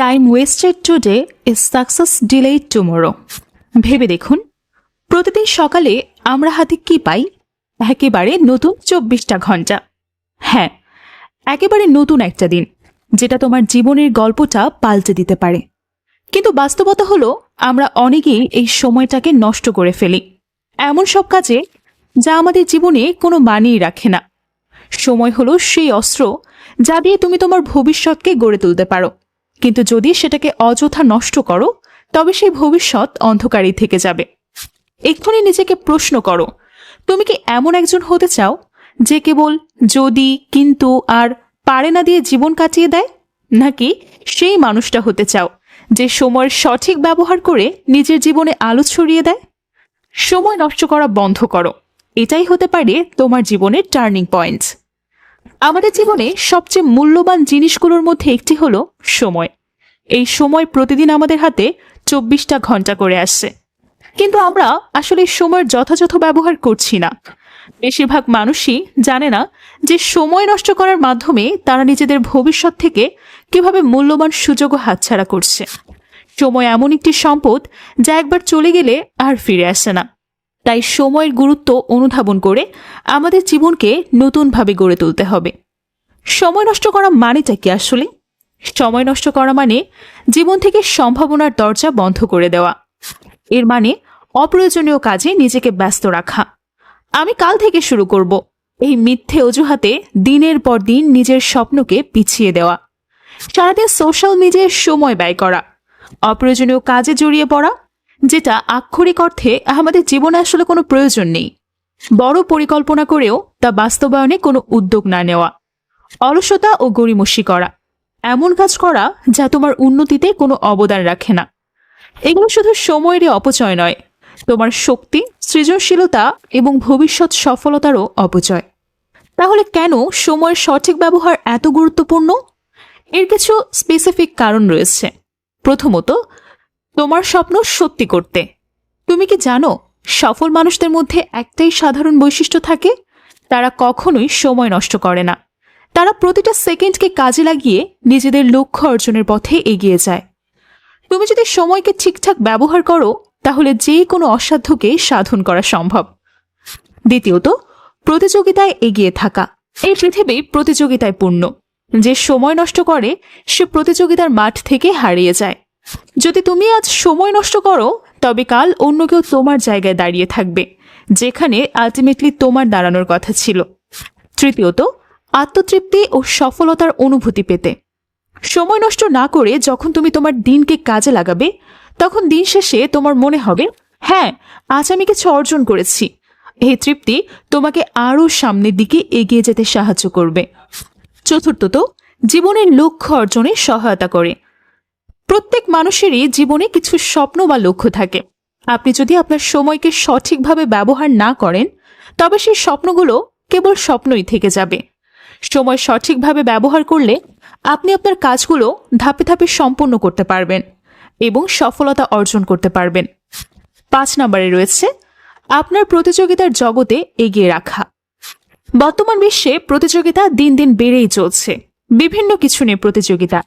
Time wasted today is success delayed tomorrow ভেবে দেখুন, প্রতিদিন সকালে আমরা হাতে কি পাই? একেবারে নতুন চব্বিশটা ঘণ্টা। হ্যাঁ একেবারে নতুন একটা দিন, যেটা তোমার জীবনের গল্পটা পাল্টে দিতে পারে। কিন্তু বাস্তবতা হলো, আমরা অনেকেই এই সময়টাকে নষ্ট করে ফেলি। এমন সব কাজে যা আমাদের জীবনে কোনো মানেই রাখে না। সময় হলো সেই অস্ত্র যা দিয়ে তুমি তোমার ভবিষ্যৎকে গড়ে তুলতে পারো। কিন্তু যদি সেটাকে অযথা নষ্ট করো, তবে সেই ভবিষ্যৎ অন্ধকারই থেকে যাবে। এক্ষুনি নিজেকে প্রশ্ন করো, তুমি কি এমন একজন হতে চাও, যে কেবল যদি, কিন্তু আর পারে না দিয়ে জীবন কাটিয়ে দেয়? নাকি সেই মানুষটা হতে চাও, যে সময়ের সঠিক ব্যবহার করে নিজের জীবনে আলো ছড়িয়ে দেয়? সময় নষ্ট করা বন্ধ করো, এটাই হতে পারে তোমার জীবনের টার্নিং পয়েন্ট। আমাদের জীবনে সবচেয়ে মূল্যবান জিনিসগুলোর মধ্যে একটি হলো সময়। এই সময় প্রতিদিন আমাদের হাতে চব্বিশটা ঘণ্টা করে আসছে। কিন্তু আমরা আসলে সময়ের যথাযথ ব্যবহার করছি না। বেশিরভাগ মানুষই জানে না যে সময় নষ্ট করার মাধ্যমে তারা নিজেদের ভবিষ্যৎ থেকে কীভাবে মূল্যবান সুযোগও হাতছাড়া করছে। সময় এমন একটি সম্পদ যা একবার চলে গেলে আর ফিরে আসে না। তাই সময়ের গুরুত্ব অনুধাবন করে আমাদের জীবনকে নতুনভাবে গড়ে তুলতে হবে। সময় নষ্ট করা মানেটা কি আসলে? সময় নষ্ট করা মানে জীবন থেকে সম্ভাবনার দরজা বন্ধ করে দেওয়া। এর মানে অপ্রয়োজনীয় কাজে নিজেকে ব্যস্ত রাখা। আমি কাল থেকে শুরু করব। এই মিথ্যে অজুহাতে দিনের পর দিন নিজের স্বপ্নকে পিছিয়ে দেওয়া। সারাদিন সোশ্যাল মিডিয়ায় সময় ব্যয় করা। অপ্রয়োজনীয় কাজে জড়িয়ে পড়া যেটা আক্ষরিক অর্থে আমাদের জীবনে আসলে কোনো প্রয়োজন নেই। বড় পরিকল্পনা করেও তা বাস্তবায়নে কোনো উদ্যোগ না নেওয়া। অলসতা ও গড়িমসি করা। এমন কাজ করা যা তোমার উন্নতিতে কোনো অবদান রাখে না। এগুলো শুধু সময়েরই অপচয় নয়, তোমার শক্তি, সৃজনশীলতা এবং ভবিষ্যৎ সফলতারও অপচয়। তাহলে কেন সময়ের সঠিক ব্যবহার এত গুরুত্বপূর্ণ? এর কিছু স্পেসিফিক কারণ রয়েছে। প্রথমত তোমার স্বপ্ন সত্যি করতে। তুমি কি জানো, সফল মানুষদের মধ্যে একটাই সাধারণ বৈশিষ্ট্য থাকে, তারা কখনোই সময় নষ্ট করে না। তারা প্রতিটা সেকেন্ডকে কাজে লাগিয়ে নিজেদের লক্ষ্য অর্জনের পথে এগিয়ে যায়। তুমি যদি সময়কে ঠিকঠাক ব্যবহার করো, তাহলে যে কোনো অসাধ্যকে সাধন করা সম্ভব। দ্বিতীয়ত, প্রতিযোগিতায় এগিয়ে থাকা। এই পৃথিবী প্রতিযোগিতায় পূর্ণ। যে সময় নষ্ট করে, সে প্রতিযোগিতার মাঠ থেকে হারিয়ে যায়। যদি তুমি আজ সময় নষ্ট করো, তবে কাল অন্য কেউ তোমার জায়গায় দাঁড়িয়ে থাকবে, যেখানে আলটিমেটলি তোমার দাঁড়ানোর কথা ছিল। তৃতীয়ত, আত্মতৃপ্তি ও সফলতার অনুভূতি পেতে। সময় নষ্ট না করে যখন তুমি তোমার দিনকে কাজে লাগাবে, তখন দিন শেষে তোমার মনে হবে হ্যাঁ আজ আমি কিছু অর্জন করেছি। এই তৃপ্তি তোমাকে আরও সামনের দিকে এগিয়ে যেতে সাহায্য করবে। চতুর্থত, জীবনের লক্ষ্য অর্জনে সহায়তা করে। প্রত্যেক মানুষেরই জীবনে কিছু স্বপ্ন বা লক্ষ্য থাকে। আপনি যদি আপনার সময়কে সঠিকভাবে ব্যবহার না করেন, তবে সেই স্বপ্নগুলো কেবল স্বপ্নই থেকে যাবে। সময় সঠিকভাবে ব্যবহার করলে আপনি আপনার কাজগুলো ধাপে ধাপে সম্পূর্ণ করতে পারবেন এবং সফলতা অর্জন করতে পারবেন। পাঁচ নম্বরে রয়েছে, আপনার প্রতিযোগিতার জগতে এগিয়ে রাখা। বর্তমান বিশ্বে প্রতিযোগিতা দিন দিন বেড়েই চলছে। বিভিন্ন কিছু নিয়ে প্রতিযোগিতা।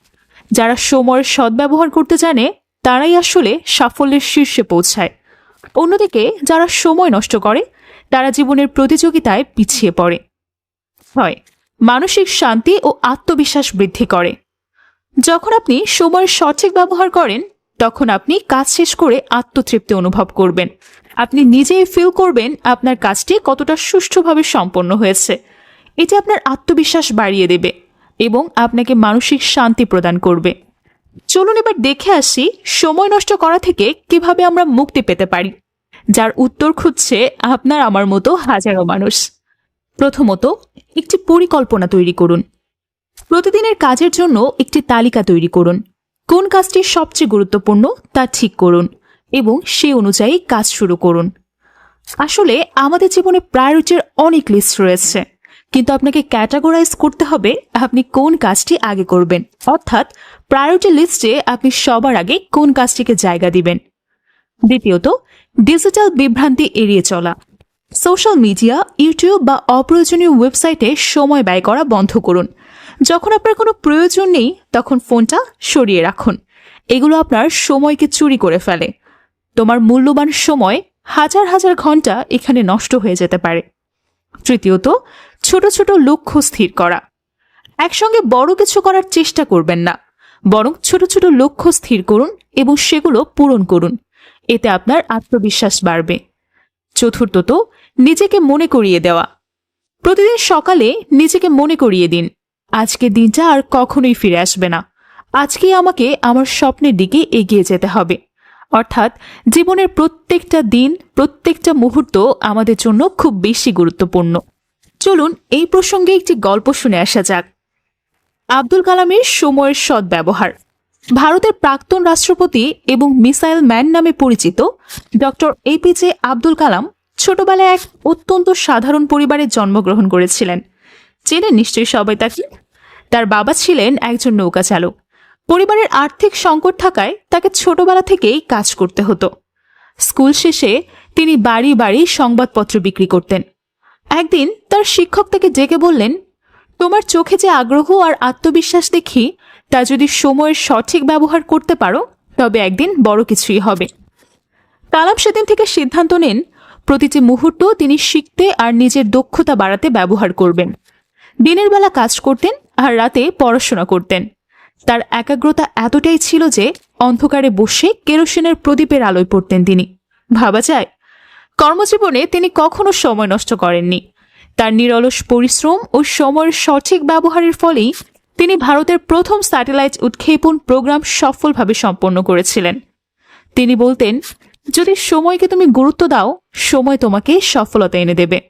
যারা সময়ের সদ্ব্যবহার করতে জানে, তারাই আসলে সাফল্যের শীর্ষে পৌঁছায়। অন্যদিকে, যারা সময় নষ্ট করে, তারা জীবনের প্রতিযোগিতায় পিছিয়ে পড়ে। হয়, মানসিক শান্তি ও আত্মবিশ্বাস বৃদ্ধি করে। যখন আপনি সময়ের সঠিক ব্যবহার করেন, তখন আপনি কাজ শেষ করে আত্মতৃপ্তি অনুভব করবেন। আপনি নিজেই ফিল করবেন আপনার কাজটি কতটা সুষ্ঠুভাবে সম্পন্ন হয়েছে। এটি আপনার আত্মবিশ্বাস বাড়িয়ে দেবে। এবং আপনাকে মানসিক শান্তি প্রদান করবে। চলুন এবার দেখে আসি সময় নষ্ট করা থেকে কীভাবে আমরা মুক্তি পেতে পারি, যার উত্তর খুঁজছে আপনার আমার মতো হাজারো মানুষ। প্রথমত, একটি পরিকল্পনা তৈরি করুন। প্রতিদিনের কাজের জন্য একটি তালিকা তৈরি করুন। কোন কাজটি সবচেয়ে গুরুত্বপূর্ণ তা ঠিক করুন এবং সে অনুযায়ী কাজ শুরু করুন। আসলে আমাদের জীবনে প্রায়োরিটির অনেক লিস্ট রয়েছে। কিন্তু আপনাকে ক্যাটাগরাইজ করতে হবে আপনি কোন কাজটি আগে করবেন। অর্থাৎ প্রায়োরিটি লিস্টে আপনি সবার আগে কোন কাজটিকে জায়গা দিবেন। দ্বিতীয়ত ডিজিটাল বিভ্রান্তি এড়িয়ে চলা। সোশ্যাল মিডিয়া ইউটিউব বা অপ্রয়োজনীয় ওয়েবসাইটে সময় ব্যয় করা বন্ধ করুন। যখন আপনার কোনো প্রয়োজন নেই, তখন ফোনটা সরিয়ে রাখুন। এগুলো আপনার সময়কে চুরি করে ফেলে। তোমার মূল্যবান সময় হাজার হাজার ঘণ্টা এখানে নষ্ট হয়ে যেতে পারে। তৃতীয়ত ছোট ছোট লক্ষ্য স্থির করা। একসঙ্গে বড় কিছু করার চেষ্টা করবেন না। বরং ছোট ছোট লক্ষ্য স্থির করুন এবং সেগুলো পূরণ করুন। এতে আপনার আত্মবিশ্বাস বাড়বে। চতুর্থত, নিজেকে মনে করিয়ে দেওয়া। প্রতিদিন সকালে নিজেকে মনে করিয়ে দিন। আজকে দিনটা আর কখনোই ফিরে আসবে না। আজকেই আমাকে আমার স্বপ্নের দিকে এগিয়ে যেতে হবে। অর্থাৎ জীবনের প্রত্যেকটা দিন, প্রত্যেকটা মুহূর্ত আমাদের জন্য খুব বেশি গুরুত্বপূর্ণ। চলুন এই প্রসঙ্গে একটি গল্প শুনে আসা যাক। আব্দুল কালামের সময়ের সদ্ব্যবহার। ভারতের প্রাক্তন রাষ্ট্রপতি এবং মিসাইল ম্যান নামে পরিচিত ডক্টর এপিজে আব্দুল কালাম ছোটবেলায় এক অত্যন্ত সাধারণ পরিবারে জন্মগ্রহণ করেছিলেন। চেনেন নিশ্চয়ই সবাই তাকে। তার বাবা ছিলেন একজন নৌকা চালক। পরিবারের আর্থিক সংকট থাকায় তাকে ছোটবেলা থেকেই কাজ করতে হতো। স্কুল শেষে তিনি বাড়ি বাড়ি সংবাদপত্র বিক্রি করতেন। একদিন তার শিক্ষক তাকে ডেকে বললেন, তোমার চোখে যে আগ্রহ আর আত্মবিশ্বাস দেখি, তা যদি সময়ের সঠিক ব্যবহার করতে পারো, তবে একদিন বড় কিছুই হবে। কালাম সেদিন থেকে সিদ্ধান্ত নেন, প্রতিটি মুহূর্ত তিনি শিখতে আর নিজের দক্ষতা বাড়াতে ব্যবহার করবেন। দিনের বেলা কাজ করতেন আর রাতে পড়াশোনা করতেন। তার একাগ্রতা এতটাই ছিল যে, অন্ধকারে বসে কেরোসিনের প্রদীপের আলোয় পড়তেন তিনি। ভাবা যায় কর্মজীবনে তিনি কখনো সময় নষ্ট করেননি। তার নিরলস পরিশ্রম ও সময়ের সঠিক ব্যবহারের ফলেই তিনি ভারতের প্রথম স্যাটেলাইট উৎক্ষেপণ প্রোগ্রাম সফলভাবে সম্পন্ন করেছিলেন। তিনি বলতেন, যদি সময়কে তুমি গুরুত্ব দাও, সময় তোমাকে সফলতা এনে দেবে।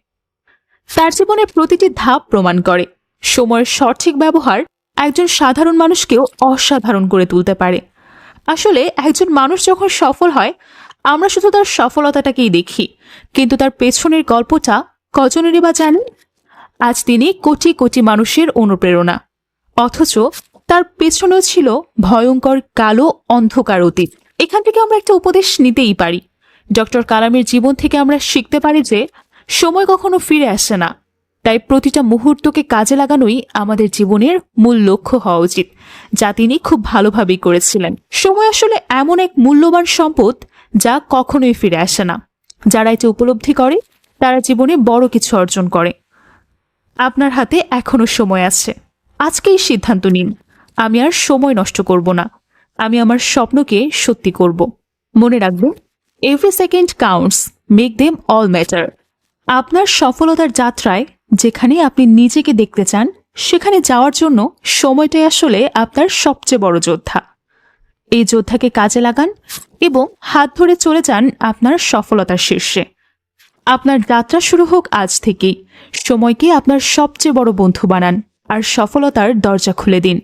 তার জীবনের প্রতিটি ধাপ প্রমাণ করে। সময়ের সঠিক ব্যবহার একজন সাধারণ মানুষকেও অসাধারণ করে তুলতে পারে। আসলে একজন মানুষ যখন সফল হয় আমরা শুধু তার সফলতাটাকেই দেখি, কিন্তু তার পেছনের গল্পটা কজনেরই বা জানি? আজ তিনি কোটি কোটি মানুষের অনুপ্রেরণা। অথচ তার পেছনেও ছিল ভয়ঙ্কর কালো অন্ধকার অতীত। এখান থেকে আমরা একটা উপদেশ নিতেই পারি। ডক্টর কালামের জীবন থেকে আমরা শিখতে পারি যে সময় কখনো ফিরে আসে না। তাই প্রতিটা মুহূর্তকে কাজে লাগানোই আমাদের জীবনের মূল লক্ষ্য হওয়া উচিত, যা তিনি খুব ভালোভাবেই করেছিলেন। সময় আসলে এমন এক মূল্যবান সম্পদ যা কখনোই ফিরে আসে না। যারা এটা উপলব্ধি করে, তারা জীবনে বড় কিছু অর্জন করে। আপনার হাতে এখনও সময় আছে। আজকেই সিদ্ধান্ত নিন। আমি আর সময় নষ্ট করব না। আমি আমার স্বপ্নকে সত্যি করব। মনে রাখবেন every second counts make them all matter আপনার সফলতার যাত্রায়, যেখানে আপনি নিজেকে দেখতে চান, সেখানে যাওয়ার জন্য সময়টাই আসলে আপনার সবচেয়ে বড় যোদ্ধা। এই যোদ্ধাকে কাজে লাগান এবং হাত ধরে চলে যান আপনার সফলতার শীর্ষে। আপনার যাত্রা শুরু হোক আজ থেকেই। সময়কে আপনার সবচেয়ে বড় বন্ধু বানান আর সফলতার দরজা খুলে দিন।